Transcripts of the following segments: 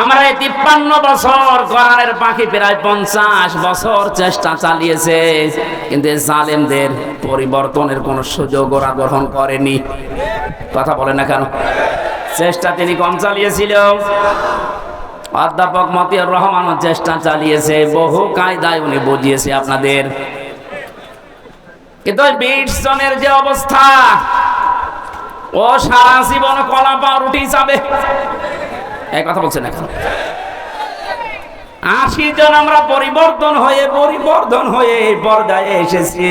আমরা এই তিপ্পান্ন বছর কোরআনের পাখি প্রায় পঞ্চাশ বছর চেষ্টা চালিয়েছে, কিন্তু জালেমদের পরিবর্তনের কোন সুযোগ ওরা গ্রহণ করেনি। কথা বলে না কেন? চেষ্টা তিনি কম চালিয়েছিল অধ্যাপক মতিয়ার রহমানও চেষ্টা চালিয়েছে, বহু কায়দায় উনি বুঝিয়েছে আপনাদের। কিন্তু বিশ জনের যে অবস্থা, ও সারা জীবন কলা পাউরুটি যাবে এই কথা বলছেন এখন। আশি জন আমরা পরিবর্তন হয়ে পরিবর্তন হয়ে এই পর্যায়ে এসেছি।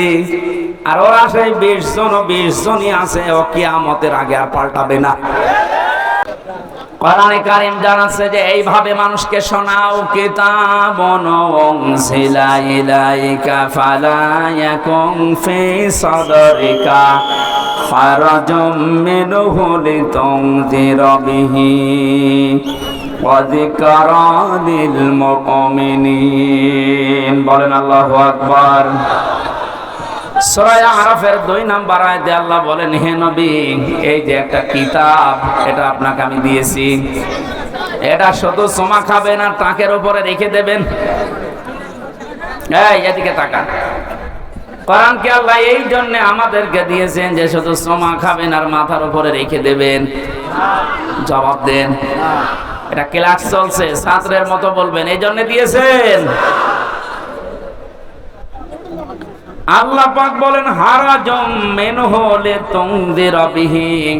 আর সেই বিশ জন, বিশ জনই আছে, ও কিয়ামতের আগে আর পাল্টাবে না। কোরআনে কারিম জানাচ্ছে যে, এইভাবে মানুষকে শোনাও কিতাব উনজিলা ইলাইকা ফালা ইয়াকুম ফি সাদরিকা হারাজুম মিনহু লিতুনজিরা বিহি। বলেন নাম্বার আল্লাহ বলেন এই যে একটা কিতাব, এটা আপনাকে আমি দিয়েছি। এটা শুধু সোমা খাবেন আর টাকের উপরে রেখে দেবেন। এদিকে তাকান কোরআন কে আল্লাহ এই জন্য আমাদেরকে দিয়েছেন যে শুধু সোমা খাবেন আর মাথার উপরে রেখে দেবেন? জবাব দেন। এটা ক্লাস চলছে, ছাত্রের মতো বলবেন এই জন্য দিয়েছেন। আল্লাহ পাক বলেন, হারাজম মেন হলে তংদের অবিহীন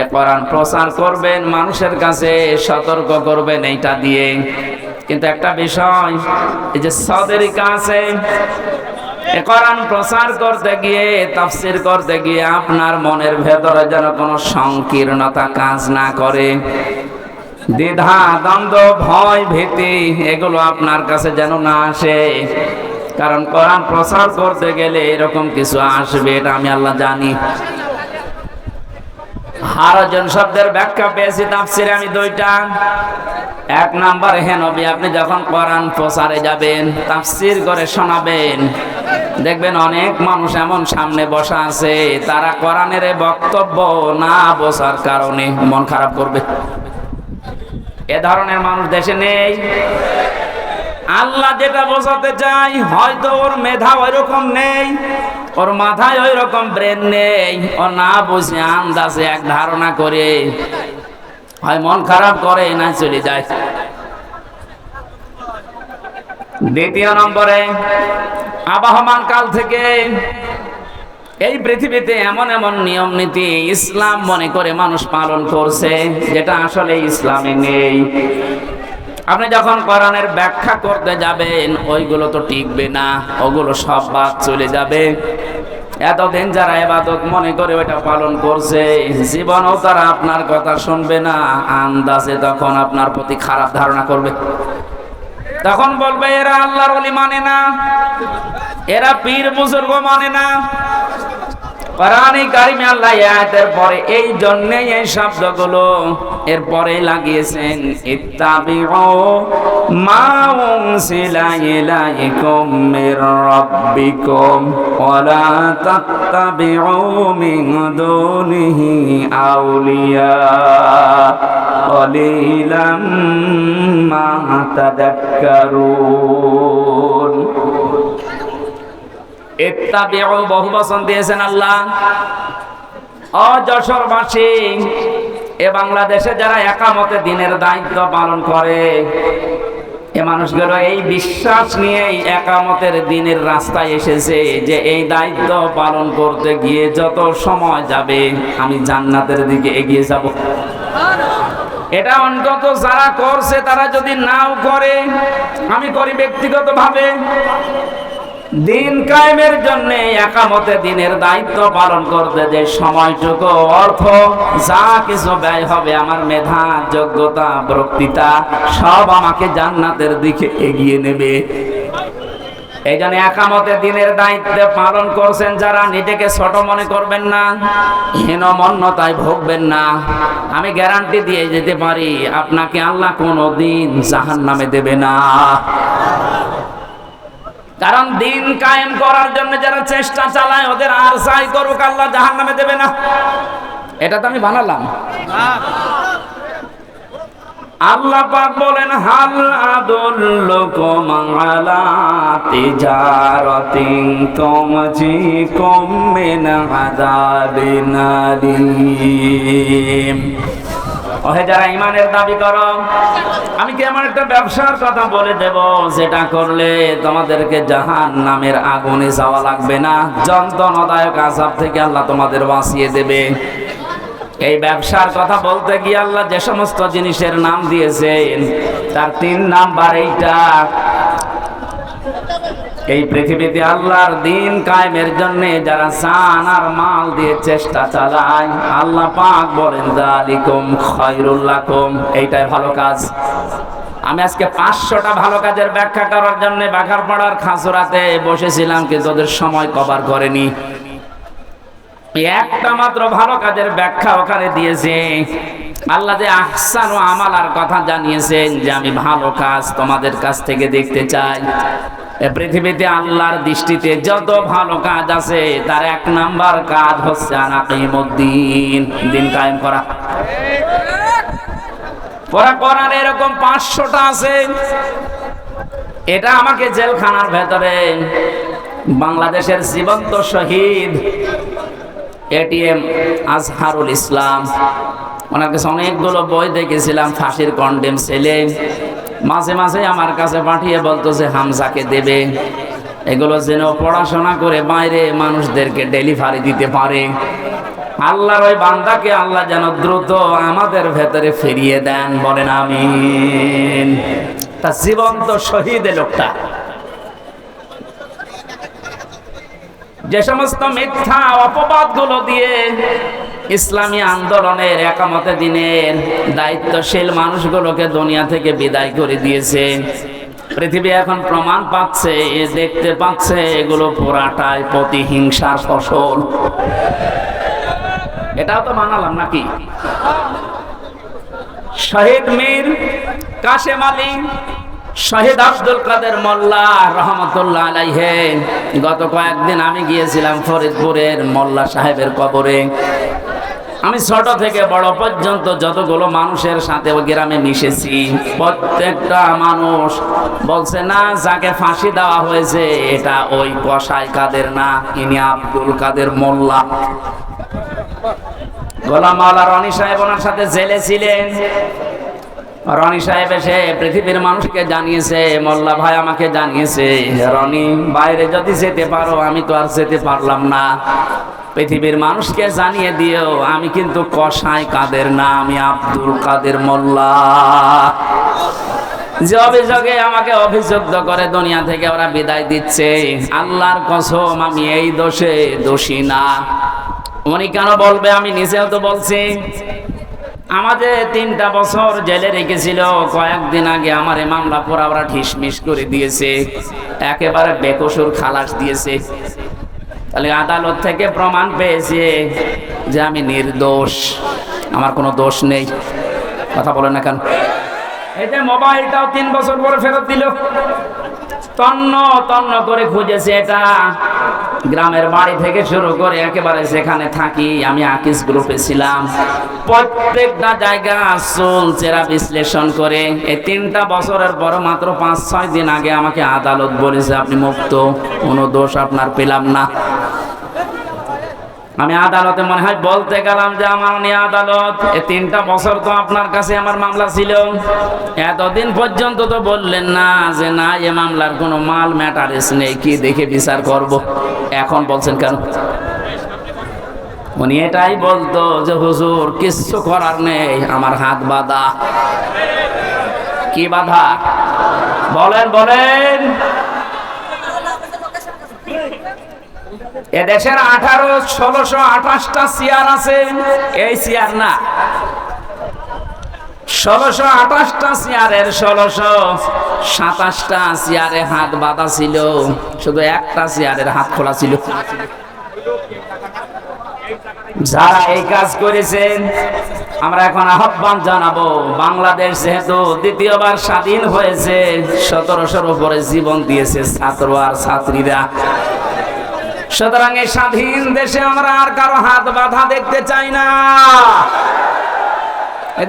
এ প্রচার করবেন, মানুষের কাছে সতর্ক করবেন এইটা দিয়ে। কিন্তু একটা বিষয়, এই যে সদেরিকা কোরআন প্রচার করতে গিয়ে, তাফসির করতে গিয়ে আপনার মনের ভেতরে যেন কোনো সংকীর্ণতা কাজ না করে। দ্বিধা, দ্বন্দ্ব, ভয়, ভীতি, এগুলো আপনার কাছে যেন না আসে। কারণ কোরআন প্রচার করতে গেলে এরকম কিছু আসবে এটা আমি আল্লাহ জানি। হারজন শব্দের ব্যাখ্যা পেয়েছি তাফসিরে আমি দুইটা। এক নাম্বার, হে নবী, আপনি যখন কোরআন প্রচারে যাবেন, তাফসির করে শোনাবেন, দেখবেন অনেক মানুষ এমন সামনে বসা আছে, তারা কোরআনের বক্তব্য না বসার কারণে মন খারাপ করবে। এ ধরনের মানুষ দেশে নেই। আল্লাহ যেটা বোঝাতে চাই, হয়তো ওর মেধা ওই রকম নেই, ওর মাথায় ওই রকম ব্রেন নেই, ও না বুঝে আন্দাজে এক ধারণা করে, হয় মন খারাপ করে, না চলে যায়। দ্বিতীয় নম্বরে, আবহমান কাল থেকে এই পৃথিবীতে এমন এমন নিয়ম নীতি ইসলাম মনে করে মানুষ পালন করছে, যেটা আসলে ইসলামে নেই। আপনি যখন কোরআনের ব্যাখ্যা করতে যাবেন, ওইগুলো তো টিকবে না, ওগুলো সব বাদ চলে যাবে। এতদিন যারা এবাদত মনে করে ওইটা পালন করছে, জীবনও তারা আপনার কথা শুনবে না, আন্দাজে তখন আপনার প্রতি খারাপ ধারণা করবে। তখন বলবে, এরা আল্লাহর মানে না, এরা পীর বুজুর্গ মানে না। কোরআনে কারিমে আল্লাহ আয়াতের পরে এই জন্যই এই শব্দগুলো এর পরে লাগিয়েছেন, ইত্তাবিউ মা উনসিলা ইলাইকুম মির রাব্বিকুম ওয়ালা তাত্তাবিউ মিন দুনিহি আউলিয়া কলিলাম মা তাদাক্কারুন। ইত্তাবিউ বহু দিয়েছেন আল্লাহ। ও যশোরবাসী এ বাংলাদেশে যারা একামতে দিনের দায়িত্ব পালন করে, এ মানুষগুলো এই বিশ্বাস নিয়ে একামতের দিনের রাস্তায় এসেছে যে এই দায়িত্ব পালন করতে গিয়ে যত সময় যাবে, আমি জান্নাতের দিকে এগিয়ে যাব। এটা অন্তত যারা করছে, তারা যদি নাও করে, আমি করি ব্যক্তিগতভাবে। দিন কায়েমের জন্য একামতে দিনের দায়িত্ব পালন করতে যে সময়টুকু, অর্থ, যা কিছু ব্যয় হবে, আমার মেধা, যোগ্যতা, বক্তৃতা, সব আমাকে জান্নাতের দিকে এগিয়ে নেবে। এই জন্য একামতে দিনের দায়িত্ব পালন করছেন যারা, নিজেকে ছোট মনে করবেন না হীনমন্যতায় ভোগবেন না। আমি গ্যারান্টি দিয়ে যেতে পারি, আপনাকে আল্লাহ কোনো দিন জাহান নামে দেবে না। কারণ দিন কায়েম করার জন্য যারা চেষ্টা চালায়, ওদের আর যাই করুক, আল্লাহ জাহান নামে দেবে না। এটা তো আমি বানালাম। আল্লাহ পাক বলেন, হাল আদুল্লুকুম ওহে যারা ইমানের দাবি করো, আমি কি এমন একটা ব্যবসার কথা বলে দেব যেটা করলে তোমাদেরকে জাহান নামের আগুনে যাওয়া লাগবে না? যন্ত্রণাদায়ক আজাব থেকে আল্লাহ তোমাদের বাঁচিয়ে দেবে। এই ব্যবসার কথা বলতে গিয়ে আল্লাহ যে সমস্ত জিনিসের নাম দিয়েছেন, তার তিন নাম্বার এইটা এই পৃথিবীতে আল্লাহর দিন কায়েমের জন্য যারা চান আর মাল দিয়ে চেষ্টা চালায়, আল্লাহ পাক বলেন জালিকুম খায়রুল লাকুম। এইটাই ভালো কাজ। আমি আজকে পাঁচশোটা ভালো কাজের ব্যাখ্যা করার জন্য বাঘারপাড়ার খাসুরাতে বসেছিলাম, কিন্তু ওদের সময় কভার করেনি। একটা মাত্র ভালো কাজের ব্যাখ্যা ওখানে দিয়েছে। আল্লাহ যে আহসান ও আমালার কথা জানিয়েছেন যে, আমি ভালো কাজ তোমাদের কাছ থেকে দেখতে চাই। পৃথিবীতে আল্লাহর দৃষ্টিতে যত ভালো কাজ আছে, তার এক নাম্বার কাজ হচ্ছে আনাকিমুদ্দিন। দিন কায়েম করা। পড়া করার এরকম পাঁচশোটা আছে। এটা আমাকে জেলখানার ভেতরে বাংলাদেশের জীবন্ত শহীদ এটিএম আজহারুল ইসলাম। ওনার কাছে অনেকগুলো বই দেখেছিলাম, ফাঁসির কন্ডেম ছেলে। মাঝে মাঝে আমার কাছে পাঠিয়ে বলতো যে হামজাকে দেবে। এগুলো যেন পড়াশোনা করে বাইরে মানুষদেরকে ডেলিভারি দিতে পারে। আল্লাহর ওই বান্দাকে আল্লাহ যেন দ্রুত আমাদের ভেতরে ফিরিয়ে দেন, বলেন আমিন। তা জীবন্ত শহীদ লোকটা। যে সমস্ত মিথ্যা অপবাদগুলো দিয়ে ইসলামী আন্দোলনের একামতে দিনের দায়িত্বশীল মানুষগুলোকে দুনিয়া থেকে বিদায় করে দিয়েছে। পৃথিবী এখন প্রমাণ পাচ্ছে, এ দেখতে পাচ্ছে, এগুলো পুরাটাই প্রতিহিংসার ফসল। এটাও তো মানালাম নাকি? শহীদ মীর কাশেম আলী, শহীদ আব্দুল কাদের মোল্লা রহমতুল্লাহ আলাইহে। গত কয়েকদিন আমি গিয়েছিলাম ফরিদপুরের মোল্লা সাহেবের কবরে। আমি ছোট থেকে বড় পর্যন্ত যতগুলো মানুষের সাথে গ্রামে মিশেছি, প্রত্যেকটা মানুষ বলছে, না, যাকে ফাঁসি দেওয়া হয়েছে, এটা ওই কসাই কাদের না, ইনি আব্দুল কাদের মোল্লা। গোলাম মাওলা রনি সাহেব ওনার সাথে জেলে ছিলেন। রনি সাহেব এসে পৃথিবীর মানুষকে জানিয়েছে, মোল্লা ভাই আমাকে জানিয়েছে, রনি, বাইরে যদি যেতে পারো, আমি তো আর যেতে পারলাম না। পৃথিবীর মানুষকে জানিয়ে দিও, আমি কিন্তু কসাই কাদের না, আমি আব্দুল কাদের মোল্লা। যে অভিযোগে আমাকে অভিযুক্ত করে দুনিয়া থেকে ওরা বিদায় দিচ্ছে। আল্লাহর কসম, আমি এই দোষে দোষী না। উনি কেন বলবে, আমি নিজেও তো বলছি। আমাদের তিনটা বছর জেলে রেখেছিল, কয়েকদিন আগে আমার এ মামলা পর ওরা ঠিসমিস করে দিয়েছে। একেবারে বেকসুর খালাস দিয়েছে। তাহলে আদালত থেকে প্রমাণ পেয়েছে যে আমি নির্দোষ। আমার কোনো দোষ নেই। কথা বলেন না কেন? এই যে মোবাইলটাও তিন বছর পরে ফেরত দিল। তন্ন তন্ন করে খুঁজেছে এটা। গ্রামের বাড়ি থেকে শুরু করে একেবারে যেখানে থাকি আমি আকিস গ্রুপে ছিলাম। প্রত্যেকটা জায়গা চুল চেরা বিশ্লেষণ করে। এই তিনটা বছরের পর মাত্র পাঁচ ছয় দিন আগে আমাকে আদালত বলেছে, আপনি মুক্ত, কোনো দোষ আপনার পেলাম না। আমি আদালতে মনে হয় বলতে গেলাম যে আমার নিয়ে আদালত। এই তিনটা বছর তো আপনার কাছে আমার মামলা ছিল। এতদিন পর্যন্ত তো বললেন না যে না, এ মামলার কোনো মাল ম্যাটারেস নেই, কি দেখে বিচার করব? এখন বলছেন কেন? উনি এটাই বলতো যে, হুজুর, কিচ্ছু করার নেই, আমার হাত বাঁধা। কি বাধা? বলেন বলেন। এদেশের আঠারো, ষোলোশো আঠাশটা চেয়ার আছে। এই চেয়ার না। ষোলোশো আঠাশটা চেয়ারের ষোলোশো সাতাশটা চেয়ারে হাত বাঁধা ছিল। শুধু একটা চেয়ারের হাত খোলা ছিল। যারা এই কাজ করেছেন, আমরা এখন আহ্বান জানাব, বাংলাদেশ যেহেতু দ্বিতীয়বার স্বাধীন হয়েছে, সতেরোশোর উপরে জীবন দিয়েছে ছাত্র আর ছাত্রীরা। সুতরাং এই স্বাধীন দেশে আমরা আর কারও হাত বাধা দেখতে চাই না।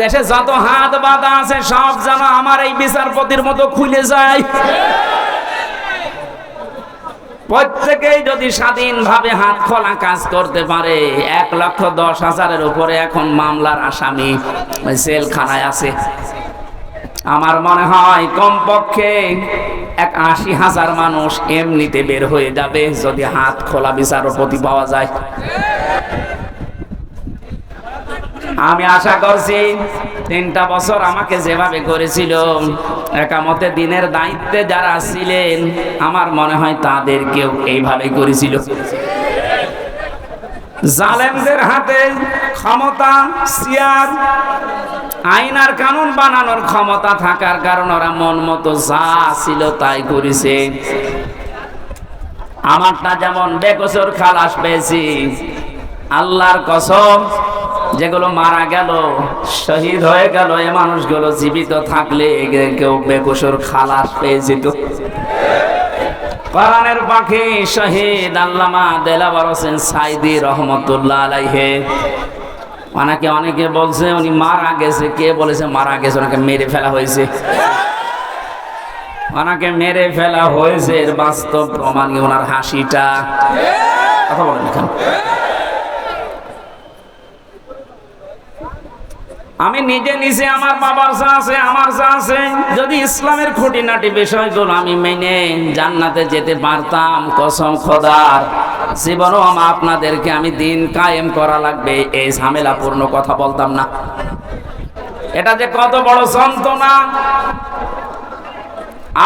দেশে যত হাত বাঁধা আছে, সব যেন আমার এই বিচারপতির মতো খুলে যায়। প্রত্যেকেই যদি স্বাধীনভাবে হাত খোলা কাজ করতে পারে, এক লক্ষ দশ হাজারের উপরে এখন মামলার আসামি জেলখানায় আছে। আমার মনে হয় কমপক্ষে এক আশি হাজার মানুষ এমনিতে বের হয়ে যাবে যদি হাত খোলা বিচারপতি পাওয়া যায়। আমি আশা করছি তিনটা বছর আমাকে যেভাবে করেছিল, একামতে দিনের দায়িত্বে যারা ছিলেন, আমার মনে হয় তাদেরকেও এইভাবে করেছিল। জালেমদের হাতে ক্ষমতা, সিয়ার আইন আর কানুন বানানোর ক্ষমতা থাকার কারণ ওরা মন মতো যা ছিল তাই করেছে। আমারটা যেমন বেকসর খালাস পেয়েছি, আল্লাহর কসম, যেগুলো মারা গেল, শহীদ হয়ে গেল, এ মানুষগুলো জীবিত থাকলে কেউ বেকসর খালাস পেয়ে যেত কোরআনের পাখি শহীদ আল্লামা দেলাবার হোসেন সাইদি রহমতুল্লাহ আলাইহে। ওনাকে অনেকে বলছে, উনি মারা গেছে। কে বলেছে মারা গেছে? ওনাকে মেরে ফেলা হয়েছে। ওনাকে মেরে ফেলা হয়েছে, এর বাস্তব প্রমাণ ওনার হাসিটা। কথা বলেন আমি নিজে নিজে আমার বাবার যা আছে, আমার যা আছে। যদি ইসলামের খুঁটিনাটি বিষয়গুলো আমি মেনে জান্নাতে যেতে পারতাম। কসম খোদার, জীবনও আমার আপনাদেরকে আমি দিন কায়েম করা লাগবে, এই ঝামেলাপূর্ণ কথা বলতাম না। এটা যে কত বড় যন্ত্রণা।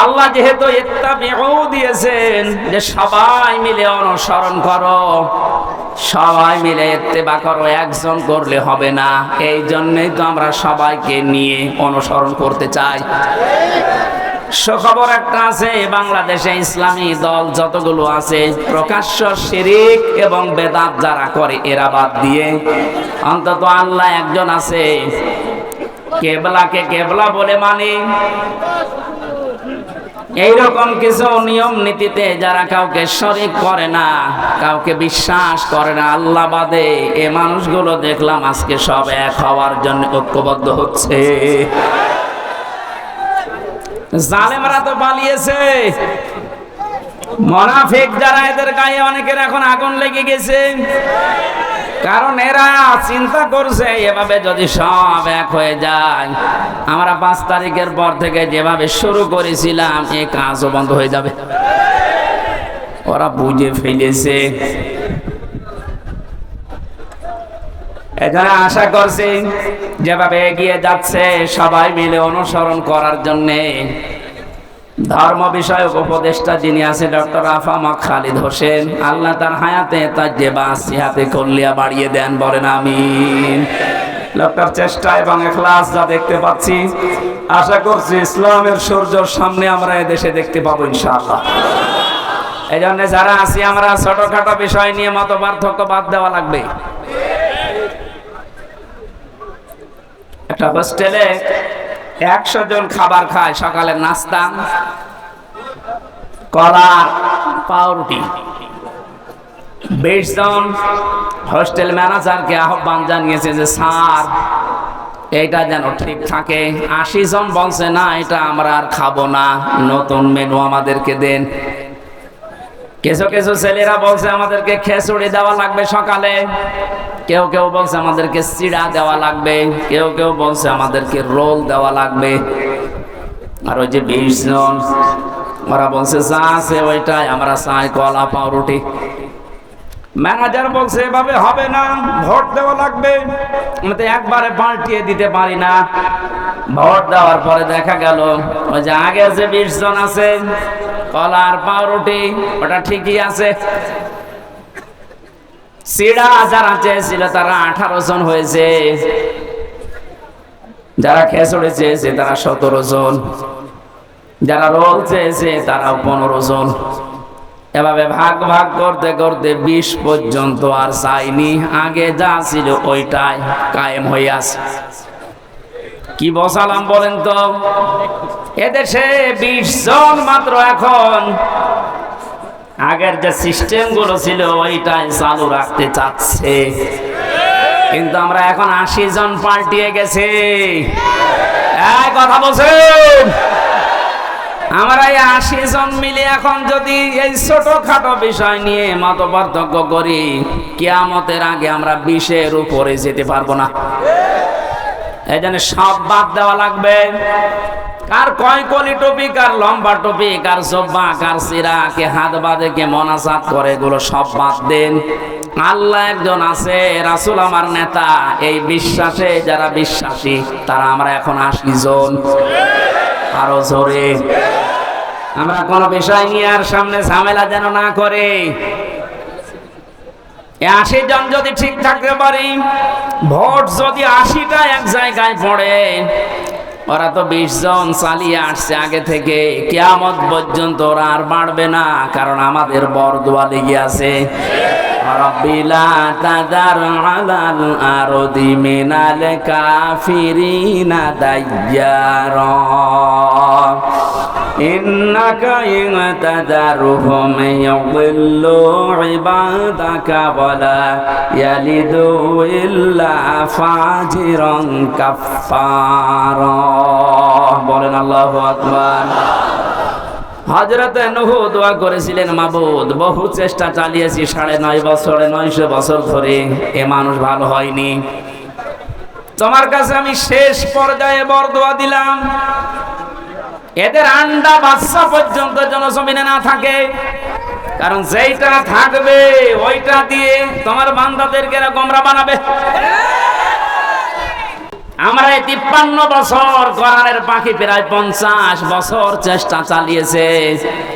আল্লাহ যেহেতু ইত্তাবিউ দিয়েছেন, যে সবাই মিলে অনুসরণ করো। সবাই মিলে ইত্তেবা করো, একজন করলে হবে না। এই জন্যই তো আমরা সবাইকে নিয়ে অনুসরণ করতে চাই। সুখবর একটা আছে, বাংলাদেশে ইসলামী দল যতগুলো আছে, প্রকাশ্য শিরিক এবং বেদাত যারা করে, এরা বাদ দিয়ে অন্তত আল্লাহ একজন আছে। কেবলাকে কেবলা বলে মানে। এইরকম কিছু নিয়ম নীতিতে যারা কাউকে শরিক করে না, কাউকে বিশ্বাস করে না, আল্লাহ বাদে এ মানুষগুলো দেখলাম আজকে সব এক হওয়ার জন্য ঐক্যবদ্ধ হচ্ছে। জালেমরা তো পালিয়েছে। মনাফিক যারা এদের গায়ে অনেকের এখন আগুন লেগে গেছে। কারণ এরা চিন্তা করছে, এভাবে যদি সব এক হয়ে যায়, আমরা পাঁচ তারিখের পর থেকে যেভাবে শুরু করেছিলাম, এ কাজও বন্ধ হয়ে যাবে। ওরা বুঝে ফেলেছে। এখানে আশা করছি, যেভাবে এগিয়ে যাচ্ছে, সবাই মিলে অনুসরণ করার জন্যে ধর্ম বিষয়ক উপদেষ্টা যিনি আছে ডক্টর আফামা খালিদ হোসেন, আল্লাহ তার হায়াতে তার যে বাস হাতে কল্লিয়া বাড়িয়ে দেন, বলেন আমিন। লোকটার চেষ্টা এবং এখলাস যা দেখতে পাচ্ছি, আশা করছি ইসলামের সূর্যর সামনে আমরা দেশে দেখতে পাবো ইনশাআল্লাহ। এই জন্য যারা আছি, আমরা ছোটখাটো বিষয় নিয়ে মত পার্থক্য বাদ দেওয়া লাগবে। একটা হোস্টেলে একশো জন খাবার খায়, সকালে নাস্তা, কলা, পাউরুটি। বিশ জন হোস্টেল ম্যানেজারকে আহ্বান জানিয়েছে যে, স্যার, এটা যেন ঠিক থাকে। আশি জন বলছে, না, এটা আমরা আর খাব না। নতুন মেনু আমাদেরকে দেন। কিছু কিছু ছেলেরা বলছে, আমাদেরকে খেসুড়ি দেওয়া লাগবে সকালে। কেউ কেউ বলছে, আমাদেরকে চিড়া দেওয়া লাগবে। কেউ কেউ বলছে, আমাদেরকে রোল দেওয়া লাগবে। আর ওই যে বিশ জন, ওরা বলছে চা আছে ওইটাই, আমরা চাই কলা, পাউরুটি। ম্যানেজার বলছে, এভাবে হবে না, ভোট দেওয়া লাগবে। আমি তো একবারে পাল্টিয়ে দিতে পারি না। ভোট দেওয়ার পরে দেখা গেল, ওই যে আগে যে বিশ জন আছে কলা আর পাউরুটি, ওটা ঠিকই আছে। সিডা যারা চেয়েছিল তারা আঠারো জন হয়েছে। যারা খেসড়ে চেয়েছে তারা সতেরো জন। যারা রোল চেয়েছে তারা পনেরো জন। এভাবে ভাগ ভাগ করতে করতে বিশ পর্যন্ত আর চাইনি। আগে যা ছিল ওইটাই কায়েম হয়ে আছে। কি বসালাম বলেন তো? এদেশে বিশ জন মাত্র এখন। আগের যে সিস্টেমগুলো ছিল, ওইটাই চালু রাখতে চাচ্ছে। কিন্তু আমরা এখন আশি জন পাল্টিয়ে গেছি। কথা বলছেন? আমরা এই আশি জন মিলে এখন যদি এই ছোটখাটো বিষয় নিয়ে মত পার্থক্য করি, কেয়ামতের আগে আমরা বিশের উপরে যেতে পারব না। এই জন্য সব বাদ দেওয়া লাগবে। কার কয় কলি টপি, কার লম্বা টপি, কার জব্বা, কার সিরা, কে হাত বাঁধে, কে মনাসাত করে, এগুলো সব বাদ দেন। আল্লাহ একজন আছে, রাসুল আমার নেতা। এই বিশ্বাসে, যারা বিশ্বাসী, তারা আমরা এখন আশি জন। আরও জোরে। আমরা কোনো বিষয় নিয়ে আর সামনে ঝামেলা যেন না করে। আশি জন যদি ঠিক থাকতে পারি, ভোট যদি আশিটা এক জায়গায় পড়ে, ওরা তো বিশ জন চালিয়ে আসছে আগে থেকে। কেয়ামত পর্যন্ত ওরা আর বাড়বে না, কারণ আমাদের বরদোয়া লেগে আছে। কাফিরিনা দাইয়ারা إنك إن تذرهم يضلوا عبادك ولا يلدوا إلا فاجرا كفارا বলেন আল্লাহু আকবার হজরতে নুহু দোয়া করেছিলেন মাবুদ বহু চেষ্টা চালিয়েছি সাড়ে নয় বছরে নয়শো বছর ধরে এ মানুষ ভালো হয়নি তোমার কাছে আমি শেষ পর্যায়ে বর দোয়া দিলাম এদের আন্ডা বাচ্চা পর্যন্ত জনজমিনে না থাকে। কারণ যেইটা থাকবে, ওইটা দিয়ে তোমার বান্দাদেরকে গোমরা বানাবে। আমরা এই তিপ্পান্ন বছর কোরআনের পাখি প্রায় পঞ্চাশ বছর চেষ্টা চালিয়েছে,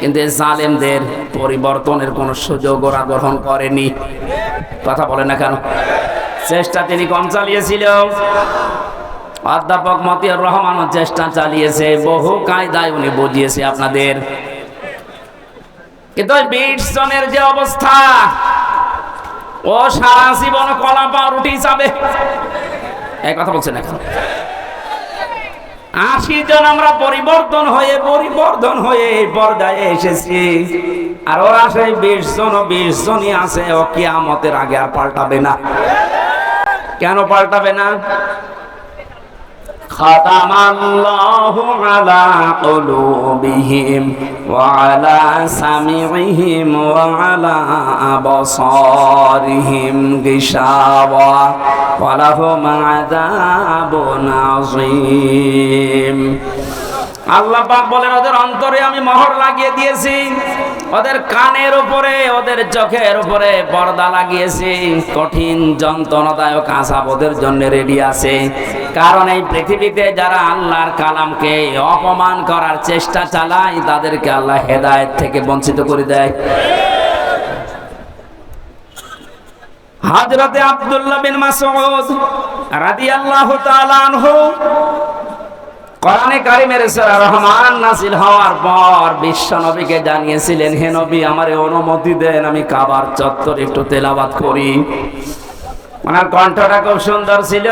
কিন্তু জালেমদের পরিবর্তনের কোনো সুযোগ ওরা গ্রহণ করেনি। কথা বলে না কেন? চেষ্টা তিনি কম চালিয়েছিল। অধ্যাপক মতিয়ার রহমানও চেষ্টা চালিয়েছে, বহু কায়দায় উনি বুঝিয়েছে আপনাদের। কিন্তু বিশ জনের যে অবস্থা, ও সারা জীবন কলা পাউরুটি যাবে এক কথা বলছেন এখন। আশি জন আমরা পরিবর্তন হয়ে পরিবর্তন হয়ে এই পর্যায়ে এসেছি। আর ওরা সেই বিশ জন বিশ জনই আছে, ও কিয়ামতের আগে আর পাল্টাবে না। কেন পাল্টাবে না? ختم الله على قلوبهم وعلى سمعهم وعلى أبصارهم غشاوة ولهم عذاب عظيم আল্লাহ পাক বলেন, ওদের অন্তরে আমি মোহর লাগিয়ে দিয়েছি। ওদের কানের উপরে, ওদের চোখের উপরে পর্দা লাগিয়েছি। কঠিন যন্ত্রণাদায়ক আসাব ওদের জন্য রেডি আছে। কারণ এই পৃথিবীতে যারা আল্লাহর কালামকে অপমান করার চেষ্টা চালায়, তাদেরকে আল্লাহ হেদায়েত থেকে বঞ্চিত করে দেয়। হযরতে আব্দুল্লাহ বিন মাসউদ রাদিয়াল্লাহু তাআলা আনহু কোরআনে কারিমের সূরা রহমান নাযিল হওয়ার পর বিশ্ব নবীকে জানিয়েছিলেন, হে নবী, আমারে অনুমতি দেন, আমি কাবার চত্বরে একটু তেলাওয়াত করি। ওনার কণ্ঠটা খুব সুন্দর ছিল।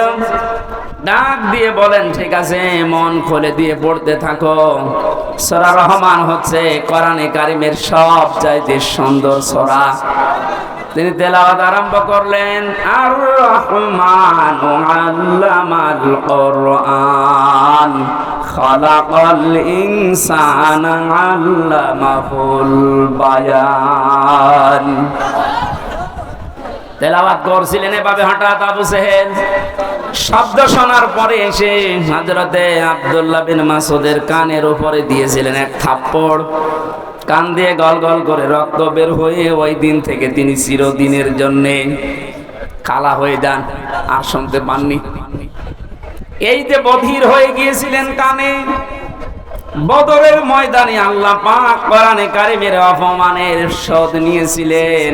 ডাক দিয়ে বলেন, ঠিক আছে, মন খুলে দিয়ে পড়তে থাকো। সূরা রহমান হচ্ছে কোরআনে কারিমের সব চাইতে সুন্দর সূরা। তিনি তেলাওয়াত আরম্ভ করলেন আর রহমান আল্লামাল কোরআন খালাকাল তেলাওয়াত করছিলেন এভাবে হঠাৎ আবু সেহেল। শব্দ শোনার পরে এসে হযরতে আব্দুল্লাহ বিন মাসুদের কানের উপরে দিয়েছিলেন এক থাপ্পড়। কান দিয়ে গল গল করে রক্ত বের হয়ে ওই দিন থেকে তিনি চিরদিনের জন্যে কালা হয়ে যান, আর শুনতে পাননি। এই যে বধির হয়ে গিয়েছিলেন কানে, বদরের ময়দানে আল্লাহ পাক কোরআনে কারিমের অপমানের শোধ নিয়েছিলেন।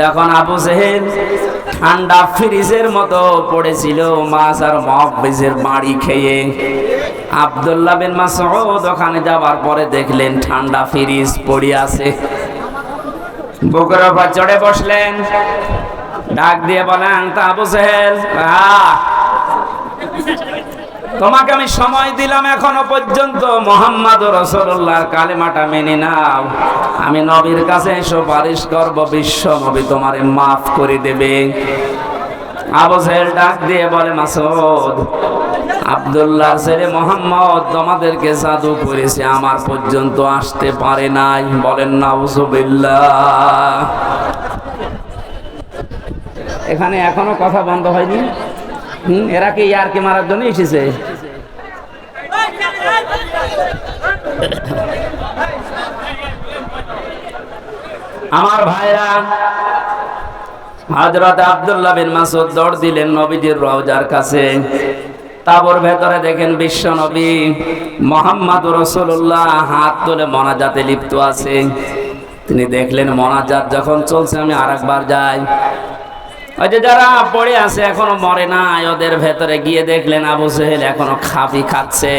যখন আবু জেহেল ঠান্ডা ফ্রিজের মতো পড়েছিল, মাছ আর মহাবিজের বাড়ি খেয়ে আবদুল্লাহ বিন মাসউদ ওখানে যাবার পরে দেখলেন ঠান্ডা ফ্রিজ পড়ে আছে। বুকের উপর চড়ে বসলেন। ডাক দিয়ে বলেন, তা আবু জেহেল, আহ তোমাকে আমি সময় দিলাম এখনও পর্যন্ত। মোহাম্মদ রসুল্লাহর কালেমাটা মেনে নাও। আমি নবীর কাছে সুপারিশ করব, বিশ্ব নবী তোমারে মাফ করে দেবে। আবু জেহেল ডাক দিয়ে বলে, মাসুদ আব্দুল্লাহ ছেলে মোহাম্মদ তোমাদেরকে জাদু করেছে, আমার পর্যন্ত আসতে পারে নাই। বলেন না উজুবিল্লাহ এখানে এখনও কথা বন্ধ হয়নি। হুম, এরা কি ইয়ার কি মারার জন্য এসেছে? আমার ভাইরা হজরত আব্দুল্লাহ বিন মাসুদ দৌড় দিলেন নবীজির রওজার কাছে। তাবর ভেতরে দেখেন বিশ্ব নবী মোহাম্মদ রসুল্লাহ হাত তুলে মনাজাতে লিপ্ত আছে। তিনি দেখলেন মনাজাত যখন চলছে, আমি আরেকবার যাই। ওই যে যারা পড়ে আছে, এখনও মরে না ওদের ভেতরে গিয়ে দেখলেন আবু সেহেল এখনও খাবি খাচ্ছে।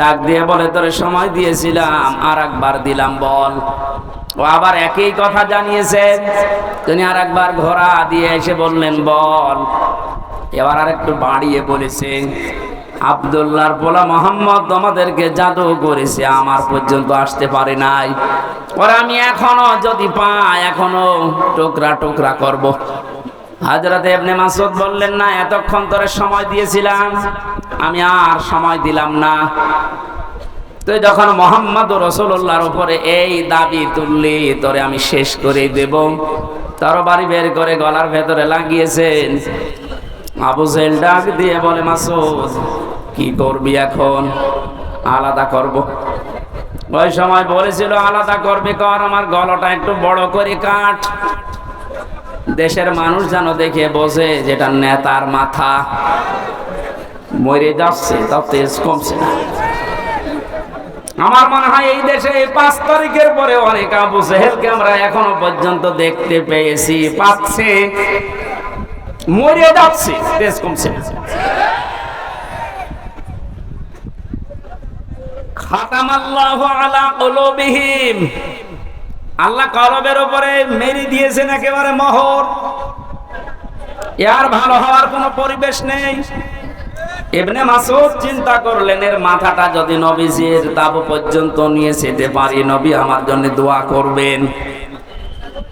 ডাক দিয়ে বলে, তোরে সময় দিয়েছিলাম আর একবার দিলাম বল। ও আবার একই কথা জানিয়েছেন তিনি আর একবার ঘোড়া দিয়ে এসে বললেন, বল। এবার আর একটু বাড়িয়ে বলেছে আবদুল্লাহর বলা মোহাম্মদ তোমাদেরকে জাদু করেছে, আমার পর্যন্ত আসতে পারে নাই। ওরা আমি এখনও যদি পাই, এখনও টুকরা টুকরা করব। হাজরত এবনে মাসুদ বললেন, না, এতক্ষণ তোরে সময় দিয়েছিলাম। আমি আর সময় দিলাম না। তুই যখন মোহাম্মদ রসুল্লাহর উপরে এই দাবি তুললি, তোরে আমি শেষ করে দেব। বাড়ি বের করে গলার ভেতরে লাগিয়েছেন। আবু জেল ডাক দিয়ে বলে মাসুদ কি করবি এখন? আলাদা করব। ওই সময় বলেছিল, আলাদা করবি কর, আমার গলাটা একটু বড় করে কাট। দেশের মানুষ যেন দেখে বোঝে যেটা নেতার মাথা। মরে যাচ্ছে তাও তেজ কমছে না। আমার মনে হয় এই দেশে এই পাঁচ তারিখের পরে অনেক আবু সেহেলকে আমরা এখনও পর্যন্ত দেখতে পেয়েছি, পাচ্ছে। মরে যাচ্ছে তেজ কমছে না। খাতামাল্লাহু আলা কুলুবিহিম। আল্লাহ কলবের উপরে মেরে দিয়েছেন একেবারে মহর। এর ভালো হওয়ার কোনো পরিবেশ নেই। এমনি মাসুদ চিন্তা করলেন, এর মাথাটা যদি নবীজির তাবু পর্যন্ত নিয়ে যেতে পারি, নবী আমার জন্য দোয়া করবেন।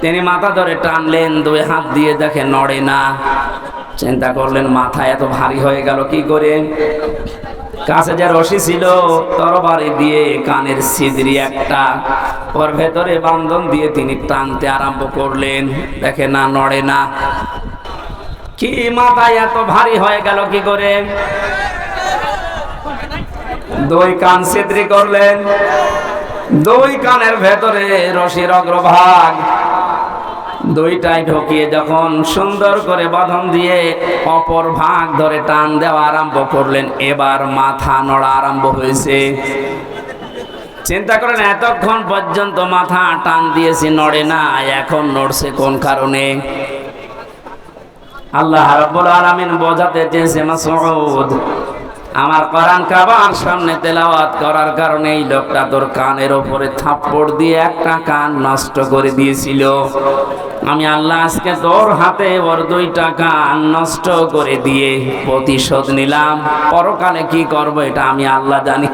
তিনি মাথা ধরে টানলেন, দুই হাত দিয়ে দেখে নড়ে না। চিন্তা করলেন, মাথা এত ভারী হয়ে গেল কি করে? কাছে যে রশি ছিল, তরবারি দিয়ে কানের ছিদ্রি একটা। ওর ভেতরে বান্ধন দিয়ে তিনি টানতে আরম্ভ করলেন। দেখে না, নড়ে না। কি মাথায় এত ভারী হয়ে গেল কি করে? দুই কান ছিদ্রি করলেন। দুই কানের ভেতরে রশির অগ্রভাগ। দুইটাই ঢুকিয়ে যখন সুন্দর করে বাঁধন দিয়ে অপর ভাগ ধরে টান দেওয়া আরম্ভ করলেন, এবার মাথা নড়া আরম্ভ হয়েছে। চিন্তা করেন, এতক্ষণ পর্যন্ত মাথা টান দিয়েছি, নড়ে না, এখন নড়ছে কোন কারণে? আল্লাহ রাব্বুল আলামিন বোঝাতে চেয়েছে মাসউদ আমার কোরআন কাবার সামনে তেলাওয়াত করার কারণে এই লোকটা তোর কানের ওপরে থাপ্পড় দিয়ে একটা কান নষ্ট করে দিয়েছিল। আমি আল্লাহ আজকে তোর হাতে ওর দুইটা কান নষ্ট করে দিয়ে প্রতিশোধ নিলাম। পরকালে কি করব এটা আমি আল্লাহ জানি।